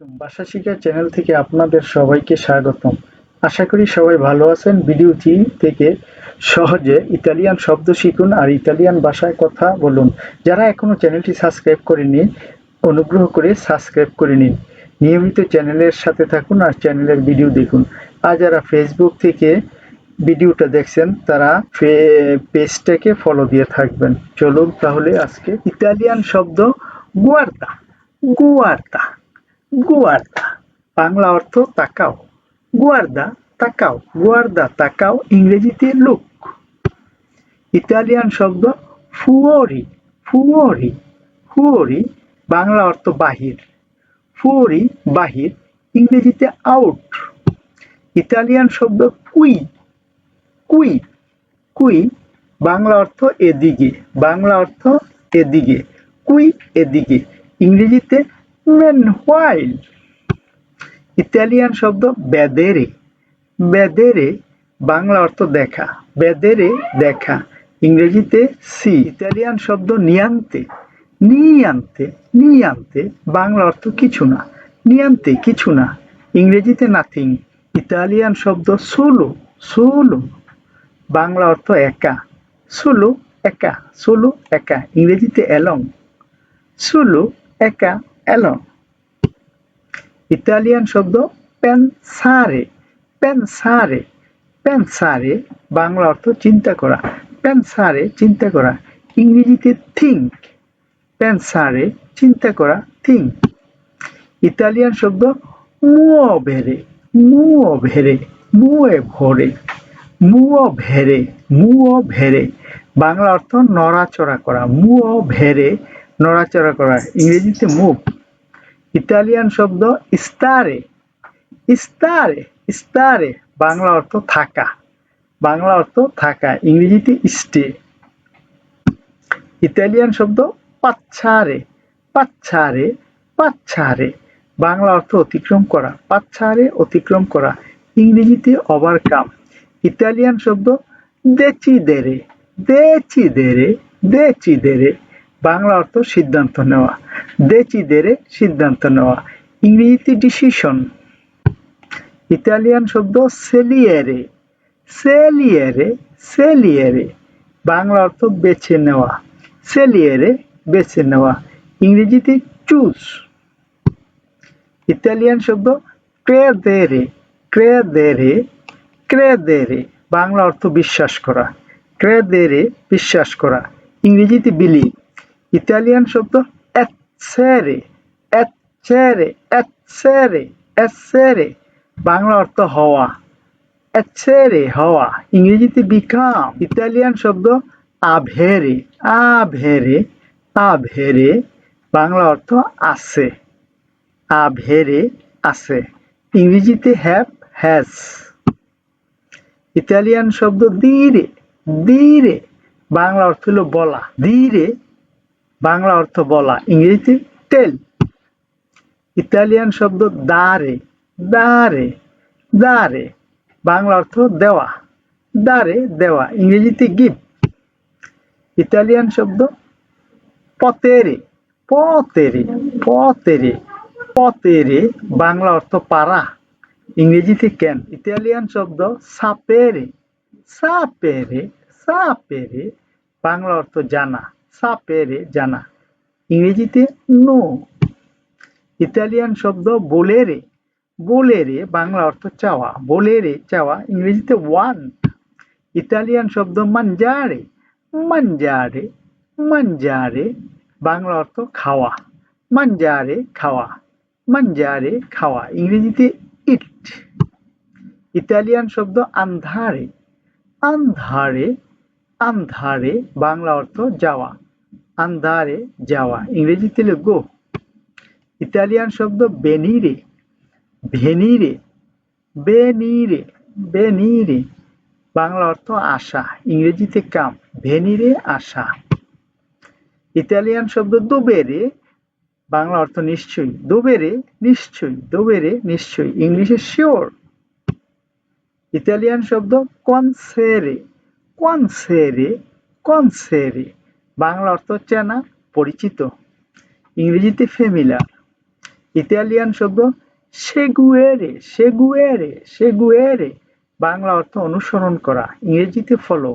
ভাষা শিক্ষা চ্যানেল থেকে আপনাদের সবাইকে স্বাগতম। আশা করি সবাই ভালো আছেন। ভিডিওটি থেকে সহজে ইতালিয়ান শব্দ শিখুন আর ইতালিয়ান ভাষায় কথা বলুন। যারা এখনও চ্যানেলটি সাবস্ক্রাইব করেননি, অনুগ্রহ করে সাবস্ক্রাইব করে নিন। নিয়মিত চ্যানেলের সাথে থাকুন আর চ্যানেলের ভিডিও দেখুন। আর যারা ফেসবুক থেকে ভিডিওটা দেখছেন, তারা পেজটাকে ফলো দিয়ে থাকবেন। চলুন তাহলে আজকে ইতালিয়ান শব্দ গুয়ার্তা গুয়ার্তা। গুয়ার্দা, বাংলা অর্থ তাকাও। গুয়ার্দা তাকাও গুয়ার্দা তাকাও ইংরেজিতে লুক ইতালিয়ান শব্দ ফুয়োরি ফুয়োরি ফুয়োরি বাংলা অর্থ বাহির। ফুয়োরি বাহির, ইংরেজিতে আউট ইতালিয়ান শব্দ কুই কুই কুই বাংলা অর্থ এদিকে, বাংলা অর্থ এদিকে, কুই এদিকে, ইংরেজিতে মেন হোয়াইল ইতালিয়ান শব্দ বেদেরে বেদেরে বাংলা অর্থ দেখা। বেদেরে দেখা। ইংরেজিতে সি ইতালিয়ান শব্দ নিয়ান্তে নিয়ান্তে নিয়ান্তে বাংলা অর্থ কিছু না। নিয়ান্তে কিছু না। ইংরেজিতে নাথিং ইতালিয়ান শব্দ সোলো সোলো বাংলা অর্থ একা। সোলো একা। সোলো একা। ইংরেজিতে অ্যালং সোলো একা। অ্যালং ইতালিয়ান শব্দ পেনসারে পেনসারে পেনসারে বাংলা অর্থ চিন্তা করা পেনসারে চিন্তা করা, ইংরেজিতে থিঙ্ক পেনসারে চিন্তা করা থিঙ্ক ইতালিয়ান শব্দ মুও ভেরে মুও ভেরে, মুয়ে ভরে মুও ভেরে মুও ভেরে, বাংলা অর্থ নড়াচড়া করা মুও ভেরে নড়াচড়া করা। ইংরেজিতে মুভ। ইতালিয়ান শব্দ ইস্তারে। ইস্তারে ইস্তারে। বাংলা অর্থ থাকা। বাংলা অর্থ থাকা। ইংরেজিতে স্টে ইতালিয়ান শব্দ পাচ্ছারে। পাচ্ছারে পাচ্ছারে। বাংলা অর্থ অতিক্রম করা। পাচ্ছারে অতিক্রম করা। ইংরেজিতে ওভারকাম ইতালিয়ান শব্দ দেচিদেরে। দেচিদেরে দেচিদেরে। বাংলা অর্থ সিদ্ধান্ত নেওয়া। দেচিদেরে সিদ্ধান্ত নেওয়া। ইংরেজিতে ডিসিশন ইতালিয়ান শব্দ সেলিয়েরে। সেলিয়েরে সেলিয়েরে। বাংলা অর্থ বেছে নেওয়া। সেলিয়েরে বেছে নেওয়া। ইংরেজিতে চুজ ইতালিয়ান শব্দ ক্রেদেরে। ক্রেদেরে ক্রেদেরে। বাংলা অর্থ বিশ্বাস করা। ক্রেদেরে বিশ্বাস করা। ইংরেজিতে বিলি ইতালিয়ান শব্দ এৎসেরে এৎসেরে এৎসেরে এৎসেরে বাংলা অর্থ হওয়া এৎসেরে হওয়া ইংরেজিতে বিকাম ইতালিয়ান শব্দ আভেরে আভেরে আভেরে বাংলা অর্থ আছে আভেরে আছে ইংরেজিতে হ্যাভ হ্যাজ ইতালিয়ান শব্দ ধীরে ধীরে বাংলা অর্থ হলো বলা ধীরে বাংলা অর্থ বলা, ইংরেজিতে টেল ইতালিয়ান শব্দ দারে দারে দারে, বাংলা অর্থ দেওয়া, দারে, দেওয়া, ইংরেজিতে গিফট ইতালিয়ান শব্দ পতেরে পতেরে পতেরে পতেরে, বাংলা অর্থ পারা ইংরেজিতে ক্যান ইতালিয়ান শব্দ সাপেরে সাপেরে সাপেরে, বাংলা অর্থ জানা। সাপেরে জানা। ইংরেজিতে নো। ইতালিয়ান শব্দ বোলেরে। বোলেরে বাংলা অর্থ চাওয়া। বোলেরে চাওয়া ইংরেজিতে ওয়ান। ইতালিয়ান শব্দ মানজারে। মানজারে। মানজারে বাংলা অর্থ খাওয়া। মানজারে খাওয়া। মানজারে খাওয়া। ইংরেজিতে ইট। ইতালিয়ান শব্দ আন্ধারে। আন্ধারে। আন্ধারে বাংলা অর্থ যাওয়া। আন্ধারে যাওয়া। ইংরেজিতে গো। ইতালিয়ান শব্দ বেনিরে, ভেনিরে, বেনিরে বেনিরে। বাংলা অর্থ আশা। ইংরেজিতে কাম, ভেনিরে আশা। ইতালিয়ান শব্দ দুবেরে, বাংলা অর্থ নিশ্চয়ই। দুবেরে নিশ্চয়ই দুবেরে নিশ্চয়ই। ইংলিশে শিওর। ইতালিয়ান শব্দ কনসেরে কনসেরে কনসেরে। বাংলা অর্থ চেনা পরিচিত। ইংরেজিতে ফেমিলার ইতালিয়ান শব্দ সেগুয়েরে সেগুয়েরে সেগুয়েরে বাংলা অর্থ অনুসরণ করা, ইংরেজিতে ফলো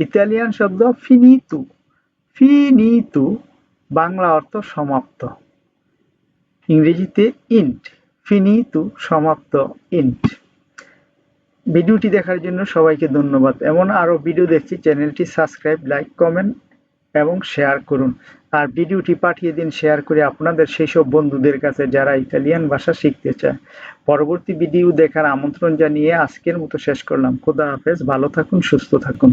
ইতালিয়ান শব্দ, ফিনিতু। ফিনিতু, বাংলা অর্থ সমাপ্ত। ইংরেজিতে ইন্ট। ফিনিতু, সমাপ্ত, ইন্ট। ভিডিওটি দেখার জন্য সবাইকে ধন্যবাদ। এমন আরও ভিডিও দেখছি, চ্যানেলটি সাবস্ক্রাইব, লাইক, কমেন্ট এবং শেয়ার করুন। আর ভিডিওটি পাঠিয়ে দিন, শেয়ার করে আপনাদের সেই সব বন্ধুদের কাছে যারা ইতালিয়ান ভাষা শিখতে চায়। পরবর্তী ভিডিও দেখার আমন্ত্রণ জানিয়ে আজকের মতো শেষ করলাম। খোদা হাফেজ, ভালো থাকুন, সুস্থ থাকুন।